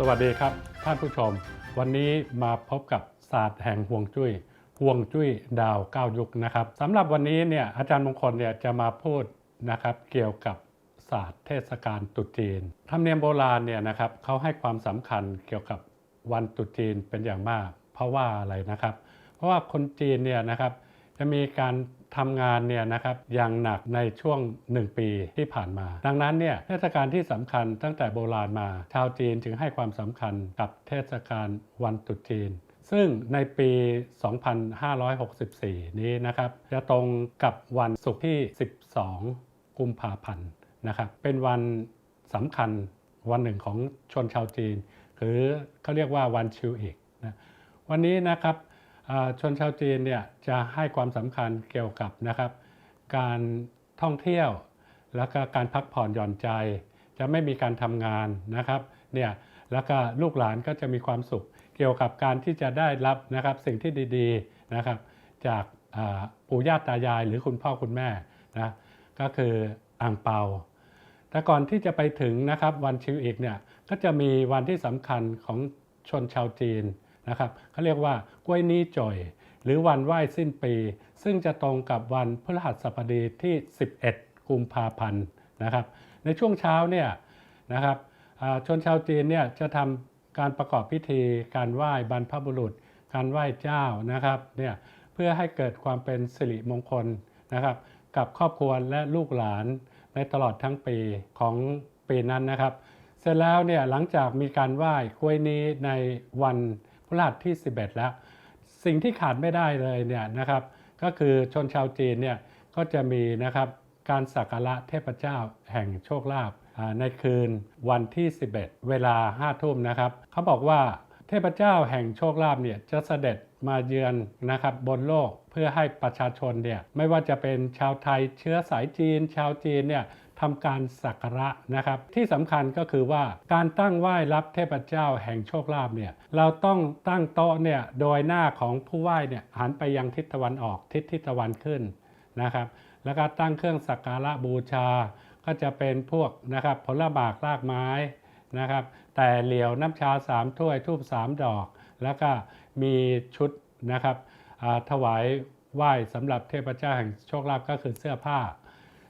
สวัสดีครับ ท่านผู้ชม วันนี้มาพบกับศาสตร์แห่งห่วงจุ้ยห่วงจุ้ยดาวเก้ายุคนะครับสำหรับวันนี้เนี่ยอาจารย์มงคลเนี่ยจะมาพูดนะครับเกี่ยวกับศาสตร์เทศกาลตรุษจีนธรรมเนียมโบราณเนี่ยนะครับเขาให้ความสำคัญเกี่ยวกับวันตรุษจีนเป็นอย่างมาก เพราะว่าอะไรนะครับ เพราะว่าคนจีนเนี่ยนะครับจะมีการ ทำงานเนี่ยนะครับอย่างหนักในช่วง 1 ปีที่ผ่านมา ดังนั้นเนี่ยเทศกาลที่สำคัญตั้งแต่โบราณมา ชาวจีนจึงให้ความสำคัญกับเทศกาลวันตรุษจีนซึ่งในปี 2564 นี้นะครับ จะตรงกับวันศุกร์ที่ 12 กุมภาพันธ์นะครับ เป็นวันสำคัญวันหนึ่งของชนชาวจีน หรือเขาเรียกว่าวันชิวอีกนะ วันนี้นะครับ ชนชาวจีนเนี่ยจะให้ความสำคัญเกี่ยวกับนะครับ การท่องเที่ยวแล้วก็การพักผ่อนหย่อนใจ จะไม่มีการทำงานนะครับเนี่ยแล้วก็ลูกหลานก็จะมีความสุข เกี่ยวกับการที่จะได้รับนะครับสิ่งที่ดีๆนะครับจากปู่ย่าตายายหรือคุณพ่อคุณแม่นะก็คืออ่างเปา แต่ก่อนที่จะไปถึงนะครับวันชิวอีกเนี่ยก็จะมีวันที่สำคัญของชนชาวจีน นะครับเขาเรียกว่ากล้วยนี้จ่อย หรือวันไหว้สิ้นปี ซึ่งจะตรงกับวันพฤหัสบดีที่ 11 กุมภาพันธ์นะครับ ในช่วงเช้าเนี่ยนะครับชนชาวจีนเนี่ยจะทำการประกอบพิธี การไหว้บรรพบุรุษ การไหว้เจ้านะครับเนี่ยเพื่อให้เกิดความเป็นสิริมงคลนะครับกับครอบครัวและลูกหลานในตลอดทั้งปีของปีนั้นนะครับ เสร็จแล้วเนี่ยหลังจากมีการไหว้กล้วยนี้ในวัน พฤหัสที่ 11 แล้ว สิ่งที่ขาดไม่ได้เลยเนี่ยนะครับ ก็คือชนชาวจีนเนี่ยก็จะมีนะครับการสักการะเทพเจ้าแห่งโชคลาภในคืนวันที่ 11 เวลา 5 ทุ่มนะครับ เขาบอกว่าเทพเจ้าแห่งโชคลาภเนี่ยจะเสด็จมาเยือนนะครับบนโลกเพื่อให้ประชาชนเนี่ยไม่ว่าจะเป็นชาวไทยเชื้อสายจีน ชาวจีนเนี่ย ทำการสักการะนะครับ ที่สำคัญก็คือว่าการตั้งไหว้รับเทพเจ้าแห่งโชคลาภเนี่ยเราต้องตั้งโต๊ะเนี่ยโดยหน้าของผู้ไหว้เนี่ยหันไปยังทิศตะวันออกทิศทิศตะวันขึ้นนะครับ แล้วก็ตั้งเครื่องสักการะบูชา ก็จะเป็นพวกนะครับผลหมากรากไม้นะครับ แต่เหลียวน้ำชาสามถ้วยทูบสามดอก แล้วก็มีชุดนะครับถวายไหว้สำหรับเทพเจ้าแห่งโชคลาภก็คือเสื้อผ้า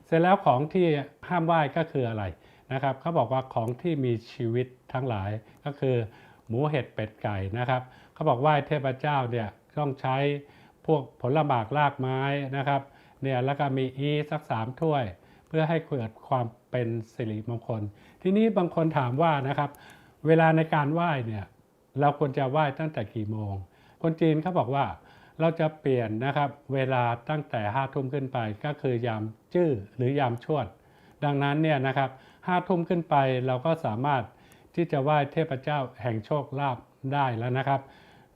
เสร็จแล้วของที่ห้ามไหว้ก็คืออะไรนะครับเขาบอกว่าของที่มีชีวิตทั้งหลายก็คือหมูเห็ดเป็ดไก่นะครับเขาบอกไหว้เทพเจ้าเนี่ยต้องใช้พวกผลหมากรากไม้นะครับเนี่ยแล้วก็มีอีสักสามถ้วย เพื่อให้เกิดความเป็นสิริมงคล ทีนี้บางคนถามว่านะครับ เวลาในการไหว้เนี่ยเราควรจะไหว้ตั้งแต่กี่โมง คนจีนเขาบอกว่า เราจะเปลี่ยนนะครับเวลาตั้งแต่ห้าทุ่มขึ้นไปก็คือยามจื้อหรือยามชวด ดังนั้นเนี่ยนะครับห้าทุ่มขึ้นไปเราก็สามารถที่จะไหว้เทพเจ้าแห่งโชคลาภได้แล้วนะครับ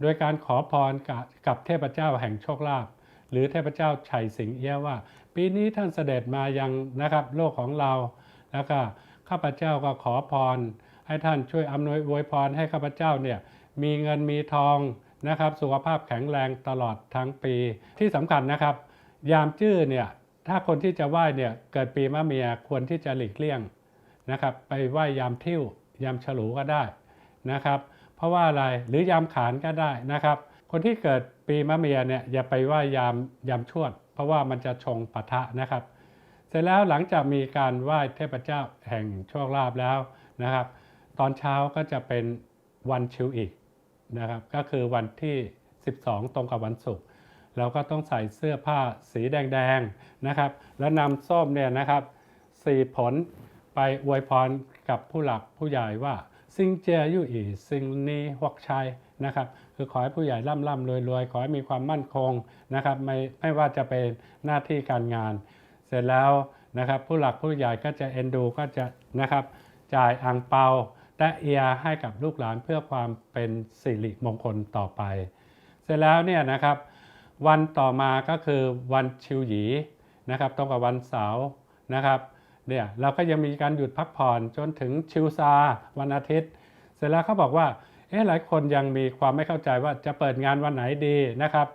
โดยการขอพรกับกับเทพเจ้าแห่งโชคลาภหรือเทพเจ้าชัยสิงเอี้ยว่า ปีนี้ท่านเสด็จมายังนะครับโลกของเรา แล้วก็ข้าพเจ้าก็ขอพร ให้ท่านช่วยอำนวยอวยพรให้ข้าพเจ้าเนี่ยมีเงินมีทอง นะครับ สุขภาพแข็งแรงตลอดทั้งปีที่สำคัญนะครับ ยามจื้อเนี่ยถ้าคนที่จะไหว้เนี่ยเกิดปีมะเมียควรที่จะหลีกเลี่ยงนะครับ ไปไหว้ยามทิ่วยามฉลูก็ได้นะครับ เพราะว่าอะไรหรือยามขานก็ได้นะครับ คนที่เกิดปีมะเมียเนี่ยอย่าไปไหว้ยามยามชวด เพราะว่ามันจะชงปะทะนะครับ เสร็จแล้วหลังจากมีการไหว้เทพเจ้าแห่งโชคลาภแล้วนะครับ ตอนเช้าก็จะเป็นวันชิวอีก นะครับก็คือวันที่ 12 ตรงกับวันศุกร์เราก็ต้องใส่เสื้อผ้าสีแดงๆนะครับ แล้วนำส้มเนี่ยนะครับสี่ผลไปอวยพรกับผู้หลักผู้ใหญ่ว่าซิงเจียยู่อีซิงนี้ฮวกชัยนะครับคือขอให้ผู้ใหญ่ร่ำร่ำรวยรวยขอให้มีความมั่นคงนะครับไม่ไม่ว่าจะเป็นหน้าที่การงาน เสร็จแล้วนะครับผู้หลักผู้ใหญ่ก็จะเอ็นดูก็จะนะครับจ่ายอังเปา และเอียให้กับลูกหลานเพื่อความเป็นสิริมงคลต่อไป เสร็จแล้วเนี่ยนะครับ วันต่อมาก็คือวันชิวหยีนะครับตรงกับวันเสาร์นะครับเนี่ยเราก็ยังมีการหยุดพักผ่อนจนถึงชิวซาวันอาทิตย์ เสร็จแล้วเขาบอกว่าเอ๊ะหลายคนยังมีความไม่เข้าใจว่าจะเปิดงานวันไหนดีนะครับ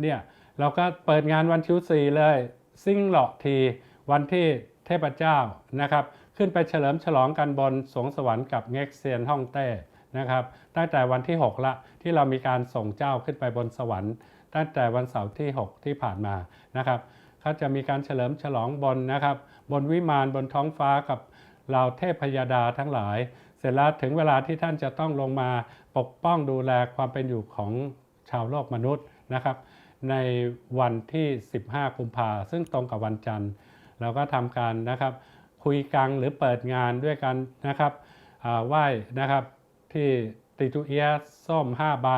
เนี่ยเราก็เปิดงานวันชิวซีเลยซิ่งหลอกทีวันที่เทพเจ้านะครับ ขึ้นไปเฉลิมฉลองกันบนสวงสวรรค์กับเง็กเซียนฮ่องเต้นะครับตั้งแต่วันที่ 6 ละที่เรามีการส่งเจ้าขึ้นไปบนสวรรค์ตั้งแต่วันเสาร์ที่ 6 ที่ผ่านมานะครับเขาจะมีการเฉลิมฉลองบนนะครับ บนวิมานบนท้องฟ้ากับเหล่าเทพพยาดาทั้งหลาย เสร็จแล้วถึงเวลาที่ท่านจะต้องลงมาปกป้องดูแลความเป็นอยู่ของชาวโลกมนุษย์นะครับ ในวันที่ 15 กุมภาซึ่งตรงกับวันจันทร์ เราก็ทำการนะครับ คุยกังหรือเปิดงานด้วยกันนะครับไหว้นะครับที่ติจูเอียส้ม5ใบ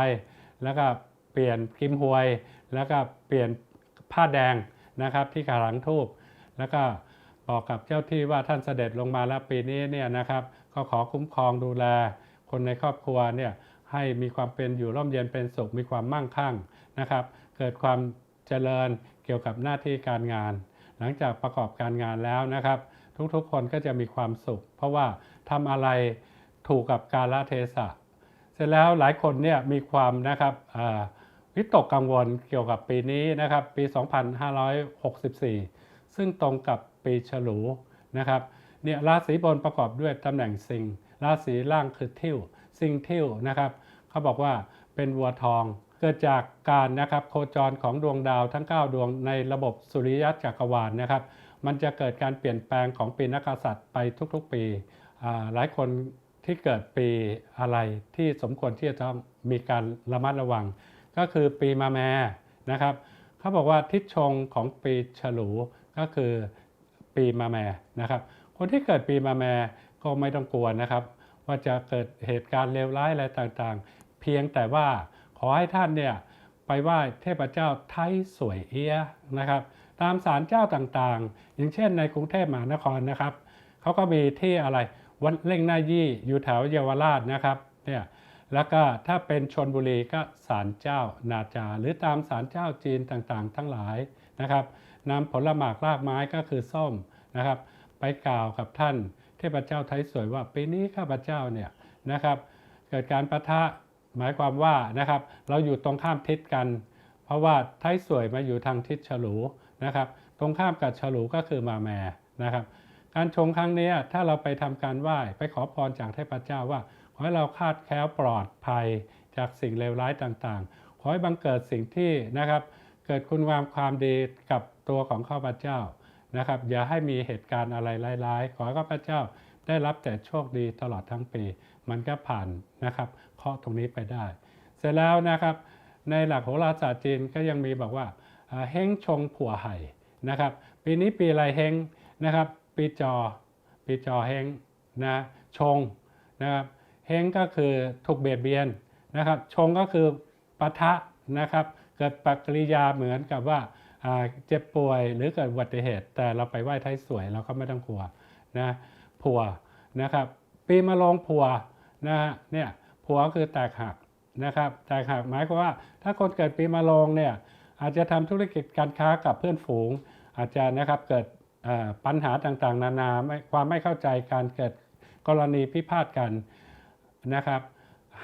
แล้วก็เปลี่ยนกิมหวย แล้วก็เปลี่ยนผ้าแดงนะครับที่ขาหลังทูบแล้วก็บอกกับเจ้าที่ว่าท่านเสด็จลงมาแล้วปีนี้เนี่ยนะครับก็ขอคุ้มครองดูแล คนในครอบครัวเนี่ยให้มีความเป็นอยู่ร่มเย็นเป็นสุขมีความมั่งคั่งนะครับ เกิดความเจริญเกี่ยวกับหน้าที่การงาน หลังจากประกอบการงานแล้วนะครับ ทุกๆ คนก็จะมีความสุข เพราะว่าทำอะไรถูกกับกาลเทศะ เสร็จแล้วหลายคนเนี่ยมีความนะครับวิตกกังวลเกี่ยวกับปีนี้นะครับปี 2564 ซึ่งตรงกับปีฉลูนะครับเนี่ยราศีบนประกอบด้วยตำแหน่งสิงราศีล่างคือทิ่วสิงทิ่วนะครับเขาบอกว่าเป็นวัวทองเกิดจากการนะครับโคจรของดวงดาวทั้ง 9 ดวงในระบบสุริยะจักรวาลนะครับ มันจะเกิดการเปลี่ยนแปลงของปีนักกษัตริย์ไปทุกๆปีหลายคนที่เกิดปีอะไรที่สมควรที่จะต้องมีการระมัดระวัง ก็คือปีมาแม่นะครับเขาบอกว่าทิศชงของปีฉลูก็คือปีมาแม่นะครับ คนที่เกิดปีมาแม่ก็ไม่ต้องกลัวนะครับ ว่าจะเกิดเหตุการณ์เลวร้ายอะไรต่างๆ เพียงแต่ว่าขอให้ท่านเนี่ยไปไหว้เทพเจ้าไทยสวยเอียนะครับ ตามศาลเจ้าต่างๆ อย่างเช่นในกรุงเทพมหานครนะครับเขาก็มีที่อะไรวัดเล่งหน้ายี่อยู่แถวเยาวราชนะครับเนี่ยแล้วก็ถ้าเป็นชนบุรีก็ศาลเจ้านาจา หรือตามศาลเจ้าจีนต่างๆ ทั้งหลายนะครับนำผลหมากรากไม้ก็คือส้มนะครับ ไปกล่าวกับท่านเทพเจ้าไทยสวยว่าปีนี้ข้าพเจ้าเนี่ยนะครับ เกิดการประทะหมายความว่านะครับ เราอยู่ตรงข้ามทิศกัน เพราะว่าไทยสวยมาอยู่ทางทิศฉลู นะครับ ตรงข้ามกับฉลูก็คือมาแมนะครับ การชงครั้งนี้ถ้าเราไปทำการไหว้ไปขอพรจากเทพเจ้าว่า ขอให้เราคาดแคล้วปลอดภัยจากสิ่งเลวร้ายต่างๆ ขอให้บังเกิดสิ่งที่นะครับ เกิดคุณงามความดีกับตัวของข้าพเจ้านะครับ อย่าให้มีเหตุการณ์อะไรร้ายๆ ขอให้ข้าพเจ้าได้รับแต่โชคดีตลอดทั้งปี มันก็ผ่านนะครับข้อตรงนี้ไปได้ เสร็จแล้วนะครับ ในหลักโหราศาสตร์จีนก็ยังมีบอกว่า เฮงชงผัวไห่นะครับปีนี้ปีอะไรเฮงนะครับปีจอปีจอเฮงนะชงนะครับเฮงก็คือถูกเบียดเบียนนะครับชงก็คือปะทะนะครับเกิดปฏิกิริยาเหมือนกับว่าเจ็บป่วยหรือเกิดอุบัติเหตุ แต่เราไปไหว้ไทยสวยเราก็ไม่ต้องกลัวนะผัวนะครับปีมะโรงผัวนะฮะเนี่ยผัวคือแตกหักนะครับแตกหักหมายความว่าถ้าคนเกิดปีมะโรงเนี่ย อาจจะทำธุรกิจการค้ากับเพื่อนฝูง อาจจะนะครับเกิดปัญหาต่างๆ นานาความไม่เข้าใจการเกิดกรณีพิพาทกันนะครับ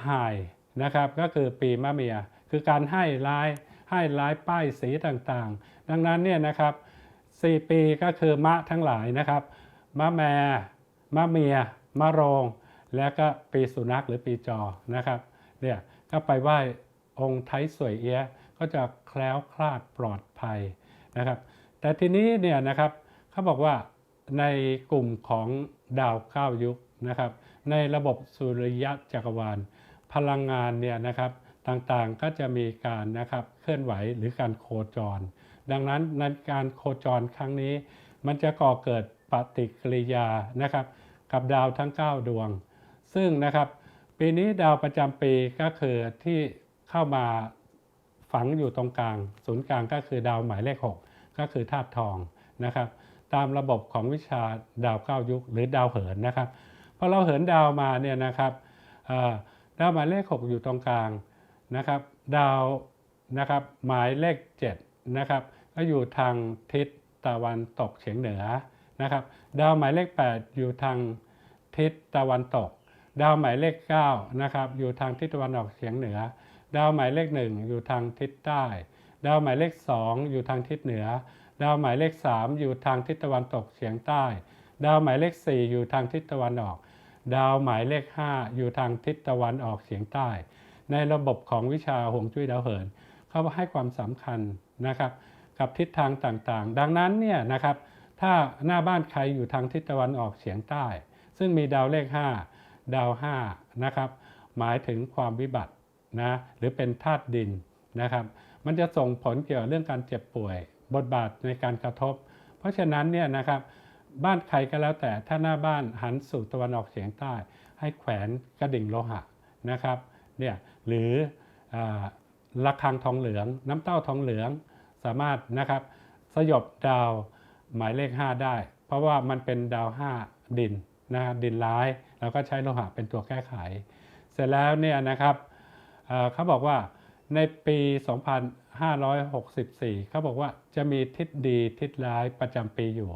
หายนะครับก็คือปีมะเมีย คือการให้ร้ายให้ร้ายป้ายสีต่างๆ ดังนั้นเนี่ยนะครับ 4 ปีก็คือมะทั้งหลายนะครับ มะแมมะเมีย มะโรง และก็ปีสุนัขหรือปีจอนะครับเนี่ยก็ไปไหว้องค์ไทยสวยเอีย ก็จะแคล้วคลาดปลอดภัยนะครับ แต่ทีนี้เนี่ยนะครับเขาบอกว่าในกลุ่มของดาวเก้ายุคนะครับ ในระบบสุริยะจักรวาล พลังงานเนี่ยนะครับต่างๆก็จะมีการนะครับเคลื่อนไหวหรือการโคจร ดังนั้นในการโคจรครั้งนี้ มันจะก่อเกิดปฏิกิริยานะครับ กับดาวทั้ง 9 ดวง ซึ่งนะครับ ปีนี้ดาวประจำปีก็คือที่เข้ามา ฝังอยู่ตรงกลาง ศูนย์กลางก็คือดาวหมายเลข 6 ก็คือธาตุทองนะครับตามระบบของวิชาดาวเก้ายุคหรือดาวเหินนะครับพอเราเหินดาวมาเนี่ยนะครับดาวหมายเลข 6 อยู่ตรงกลางนะครับดาวนะครับหมายเลข7นะครับก็อยู่ทางทิศตะวันตกเฉียงเหนือนะครับดาวหมายเลข 8 อยู่ทางทิศตะวันตก ดาวหมายเลข9นะครับอยู่ทางทิศตะวันออกเฉียงเหนือ ดาวหมายเลข1อยู่ทางทิศใต้ ดาวหมายเลข2องอยู่ทางทิศเหนือ ดาวหมายเลข3อยู่ทางทิศตะวันตกเฉียงใต้ ดาวหมายเลข4อยู่ทางทิศตะวันออก ดาวหมายเลข5อยู่ทางทิศตะวันออกเฉียงใต้ ในระบบของวิชาหงจุ้ยดาวเหิน เขาให้ความสำคัญนะครับกับทิศทางต่างๆ ดังนั้นเนี่ยนะครับถ้าหน้าบ้านใครอยู่ทางทิศตะวันออกเฉียงใต้ ซึ่งมีดาวเลข 5 ดาว5นะครับหมายถึงความวิบัติ นะหรือเป็นธาตุดินนะครับ มันจะส่งผลเกี่ยวกับเรื่องการเจ็บป่วย บทบาทในการกระทบ เพราะฉะนั้นเนี่ยนะครับบ้านใครก็แล้วแต่ถ้าหน้าบ้านหันสู่ตะวันออกเฉียงใต้ ให้แขวนกระดิ่งโลหะนะครับเนี่ยหรืออระฆังทองเหลือง น้ำเต้าทองเหลืองสามารถนะครับสยบดาวหมายเลข 5 ได้ เพราะว่ามันเป็นดาว 5 ดินนะครับดินร้ายเราก็ใช้โลหะเป็นตัวแก้ไข เสร็จแล้วเนี่ยนะครับ เขาบอกว่าในปี 2564 เขาบอกว่าจะมีทิศดีทิศร้ายประจำปีอยู่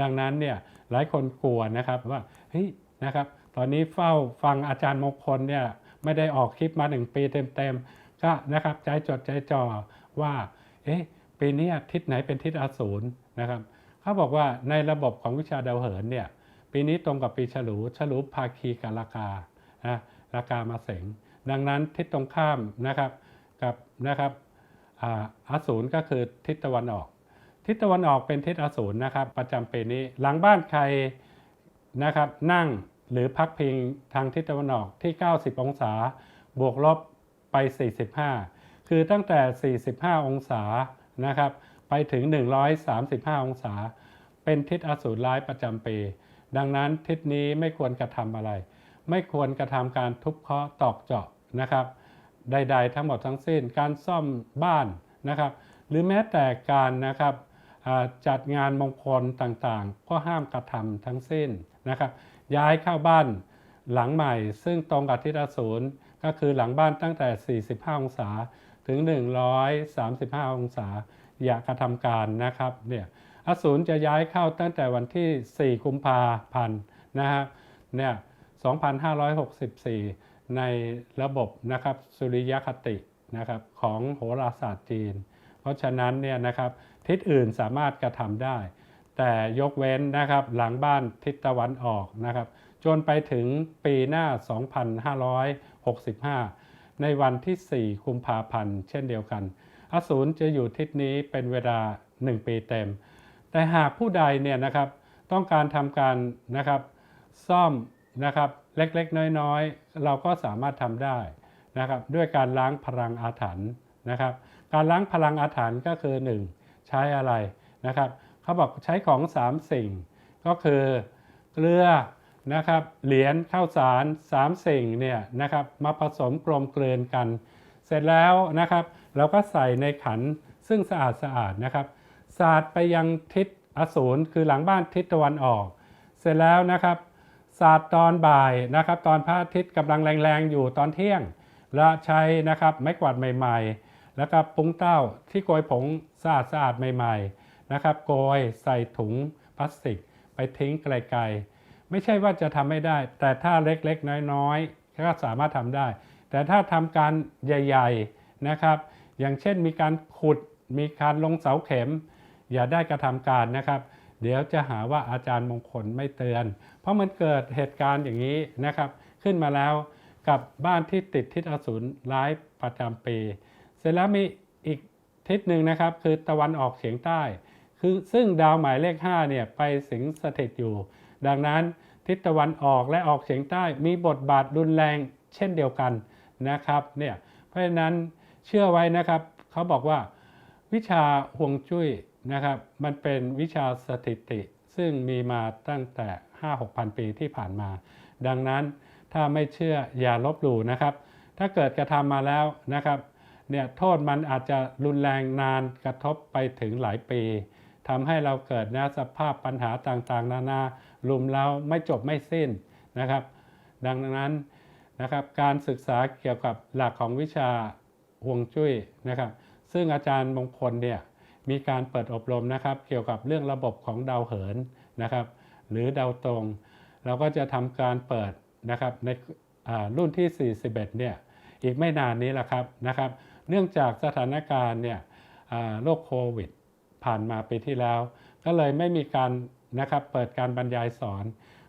ดังนั้นเนี่ยหลายคนกลัวนะครับว่าเฮ้ยนะครับ ตอนนี้เฝ้าฟังอาจารย์มงคลเนี่ยไม่ได้ออกคลิปมาหนึ่งปีเต็มๆก็นะครับใจจดใจจ่อว่าเอ๊ะปีนี้ทิศไหนเป็นทิศอสูรนะครับเขาบอกว่าในระบบของวิชาดาวเหินเนี่ยปีนี้ตรงกับปีฉลูฉลูภาคีกับราคานะราคามาเสง ดังนั้นทิศตรงข้ามนะครับกับนะครับอสูรก็คือทิศตะวันออก ทิศตะวันออกเป็นทิศอสูรนะครับ ประจำปีนี้ หลังบ้านใครนะครับนั่งหรือพักพิงทางทิศตะวันออกที่ 90 องศา บวกลบไป 45 คือตั้งแต่ 45 องศานะครับ ไปถึง 135 องศา เป็นทิศอสูรร้ายประจำปี ดังนั้นทิศนี้ไม่ควรกระทำอะไร ไม่ควรกระทำการทุบเคาะตอกเจาะนะครับ ใด ๆ ทั้งหมดทั้งสิ้น การซ่อมบ้านนะครับ หรือแม้แต่การนะครับจัดงานมงคลต่างๆ ก็ห้ามกระทำทั้งสิ้นนะครับ ย้ายเข้าบ้านหลังใหม่ ซึ่งตรงกับทิศอสูรก็คือหลังบ้านตั้งแต่ 45 องศาถึง 135 องศา อย่ากระทำการนะครับเนี่ยอสูรจะย้ายเข้าตั้งแต่วันที่ 4 กุมภาพันธ์นะครับเนี่ย 2564 ในระบบนะครับสุริยคตินะครับของโหราศาสตร์จีน เพราะฉะนั้นเนี่ยนะครับทิศอื่นสามารถกระทำได้ แต่ยกเว้นนะครับหลังบ้านทิศตะวันออกนะครับจนไปถึงปีหน้า 2565 ในวันที่ 4 กุมภาพันธ์ เช่นเดียวกัน อสูรจะอยู่ทิศนี้เป็นเวลา 1 ปีเต็ม แต่หากผู้ใดเนี่ยนะครับต้องการทำการนะครับซ่อม นะครับเล็กๆ น้อยๆ เราก็สามารถทำได้นะครับด้วยการล้างพลังอาถรรพ์นะครับการล้างพลังอาถรรพ์ก็คือ 1 ใช้อะไรนะครับเขาบอกใช้ของ 3 สิ่ง ก็คือเกลือนะครับเหรียญข้าวสาร 3 สิ่งเนี่ยนะครับมาผสมกลมเกลือนกัน เสร็จแล้วนะครับเราก็ใส่ในขันซึ่งสะอาดสะอาดนะครับสาดไปยังทิศอสูรคือหลังบ้านทิศตะวันออก เสร็จแล้วนะครับ สาดตอนบ่ายนะครับ ตอนพระอาทิตย์กำลังแรงๆอยู่ตอนเที่ยง และใช้นะครับไม้กวาดใหม่ๆ แล้วก็ปุ้งเต้าที่โกยผงสะอาดสะอาดใหม่ๆนะครับโกยใส่ถุงพลาสติก ไปทิ้งไกลๆ ไม่ใช่ว่าจะทำไม่ได้ แต่ถ้าเล็กๆ น้อยๆ ก็สามารถทำได้ แต่ถ้าทำการใหญ่ๆนะครับ อย่างเช่นมีการขุดมีการลงเสาเข็ม อย่าได้กระทำการนะครับ เดี๋ยวจะหาว่าอาจารย์มงคลไม่เตือน เพราะมันเกิดเหตุการณ์อย่างนี้นะครับ ขึ้นมาแล้วกับบ้านที่ติดทิศอสูรร้ายประจำปี เสร็จแล้วมีอีกทิศหนึ่งนะครับ คือตะวันออกเฉียงใต้ คือซึ่งดาวหมายเลข5เนี่ยไปสิงสถิตอยู่ ดังนั้นทิศตะวันออกและออกเฉียงใต้มีบทบาทรุนแรงเช่นเดียวกันนะครับเนี่ยเพราะฉะนั้นเชื่อไว้นะครับเขาบอกว่าวิชาห่วงจุ้ย นะครับ มันเป็นวิชาสถิติซึ่งมีมาตั้งแต่ 5-6พันปีที่ผ่านมา ดังนั้นถ้าไม่เชื่ออย่าลบหลู่นะครับ ถ้าเกิดกระทำมาแล้วนะครับเนี่ยโทษมันอาจจะรุนแรงนานกระทบไปถึงหลายปีทำให้เราเกิดนะสภาพปัญหาต่างๆ นานาลุมเราไม่จบไม่สิ้นนะครับ ดังนั้นนะครับการศึกษาเกี่ยวกับหลักของวิชาห่วงจุ้ยนะครับ ซึ่งอาจารย์มงคลเนี่ย มีการเปิดอบรมนะครับ เกี่ยวกับเรื่องระบบของดาวเหินนะครับ หรือดาวตรง เราก็จะทำการเปิดนะครับในรุ่นที่ 41 เนี่ยอีกไม่นานนี้แหละครับนะครับ เนื่องจากสถานการณ์เนี่ยโรคโควิด ผ่านมาปีที่แล้ว ก็เลยไม่มีการนะครับเปิดการบรรยายสอน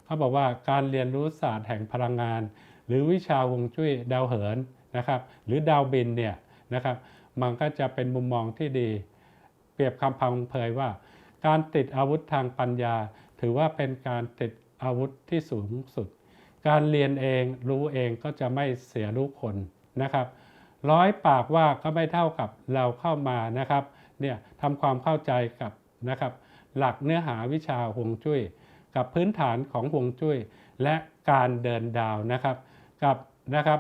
เขาบอกว่าการเรียนรู้ศาสตร์แห่งพลังงาน หรือวิชาวงจุ้ยดาวเหินนะครับ หรือดาวบินเนี่ยนะครับ มันก็จะเป็นมุมมองที่ดี เปรียบคำพังเพยว่า การติดอาวุธทางปัญญา ถือว่าเป็นการติดอาวุธที่สูงสุด การเรียนเองรู้เองก็จะไม่เสียรู้คนนะครับ ร้อยปากว่าก็ไม่เท่ากับเราเข้ามานะครับเนี่ยทำความเข้าใจกับนะครับหลักเนื้อหาวิชาฮวงจุ้ย กับพื้นฐานของฮวงจุ้ย และการเดินดาวนะครับ กับนะครับ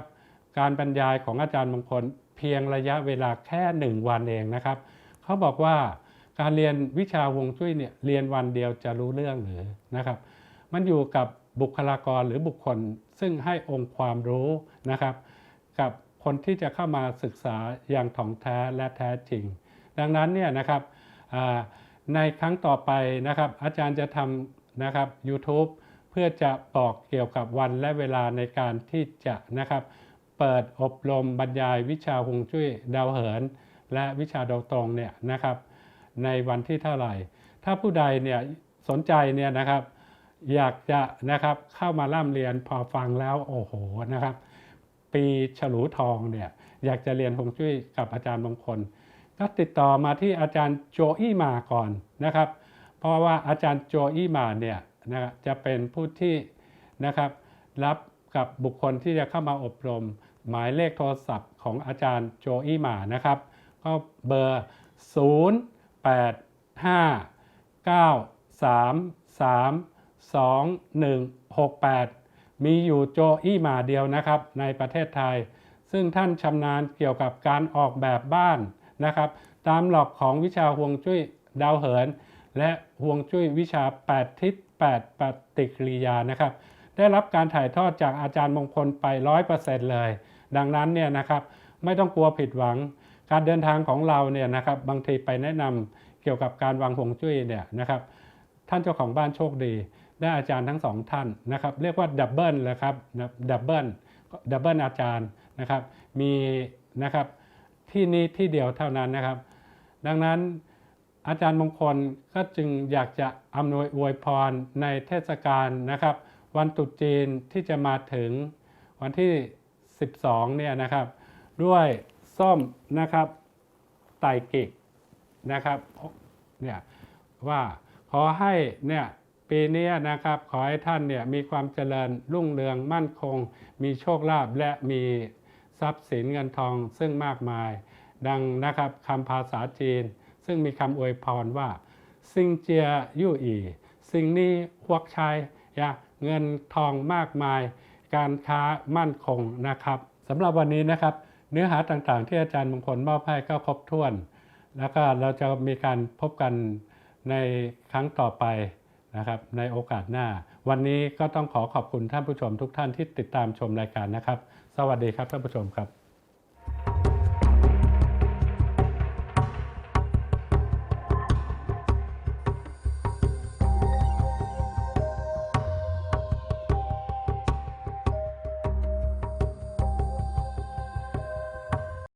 การบรรยายของอาจารย์มงคลเพียงระยะเวลาแค่หนึ่งวันเองนะครับ เขาบอกว่าการเรียนวิชาฮวงจุ้ยเนี่ยเรียนวันเดียวจะรู้เรื่องหรือนะครับ มันอยู่กับบุคลากรหรือบุคคลซึ่งให้องค์ความรู้นะครับ กับคนที่จะเข้ามาศึกษาอย่างถ่องแท้และแท้จริง ดังนั้นเนี่ยนะครับในครั้งต่อไปนะครับ อาจารย์จะทำนะครับ YouTube เพื่อจะบอกเกี่ยวกับวันและเวลาในการที่จะนะครับ เปิดอบรมบรรยายวิชาฮวงจุ้ยดาวเหิน และวิชาดาวตรงเนี่ยนะครับในวันที่เท่าไหร่ ถ้าผู้ใดเนี่ยสนใจเนี่ยนะครับอยากจะนะครับเข้ามาร่ำเรียนพอฟังแล้วโอ้โหนะครับปีฉลูทองเนี่ยอยากจะเรียนฮวงจุ้ยกับอาจารย์มงคล ก็ติดต่อมาที่อาจารย์โจอี้มาก่อนนะครับ เพราะว่าอาจารย์โจอี้มาเนี่ยนะจะเป็นผู้ที่นะครับรับกับบุคคลที่จะเข้ามาอบรม หมายเลขโทรศัพท์ของอาจารย์โจอี้มานะครับ ก็เบอร์ 0 8 5 9 3 3 2 1 6 8 มีอยู่โจอี้หมาเดียวนะครับ ในประเทศไทย ซึ่งท่านชำนาญเกี่ยวกับการออกแบบบ้านนะครับ ตามหลักของวิชาฮวงจุ้ยดาวเหิน และฮวงจุ้ยวิชา 8 ทิศ 8 ปฏิกิริยานะครับ ได้รับการถ่ายทอดจากอาจารย์มงคลไป 100%เลย ดังนั้นเนี่ยนะครับ ไม่ต้องกลัวผิดหวัง การเดินทางของเราเนี่ยนะครับบางทีไปแนะนำเกี่ยวกับการวางฮวงจุ้ยเนี่ยนะครับท่านเจ้าของบ้านโชคดี ได้อาจารย์ทั้งสองท่านนะครับเรียกว่าดับเบิลเลยครับดับเบิลดับเบิลอาจารย์นะครับมีนะครับที่นี้ที่เดียวเท่านั้นนะครับ ดังนั้นอาจารย์มงคลก็จึงอยากจะอำนวยอวยพรในเทศกาลนะครับ วันตรุษจีนที่จะมาถึงวันที่ 12เนี่ยนะครับ ด้วย ส้มนะครับไตรกิกนะครับเนี่ยว่าขอให้เนี่ยปีนี้นะครับขอให้ท่านเนี่ยมีความเจริญรุ่งเรืองมั่นคง มีโชคลาภและมีทรัพย์สินเงินทองซึ่งมากมาย ดังนะครับคำภาษาจีน ซึ่งมีคำอวยพรว่าซิงเจียยู่อีสิ่งนี้ควักช้ยาเงินทองมากมาย การค้ามั่นคงนะครับสำหรับวันนี้นะครับ เนื้อหาต่างๆ ที่อาจารย์มงคลมอบให้ก็ครบถ้วน แล้วก็เราจะมีการพบกันในครั้งต่อไปนะครับในโอกาสหน้า วันนี้ก็ต้องขอขอบคุณท่านผู้ชมทุกท่านที่ติดตามชมรายการนะครับ สวัสดีครับท่านผู้ชมครับ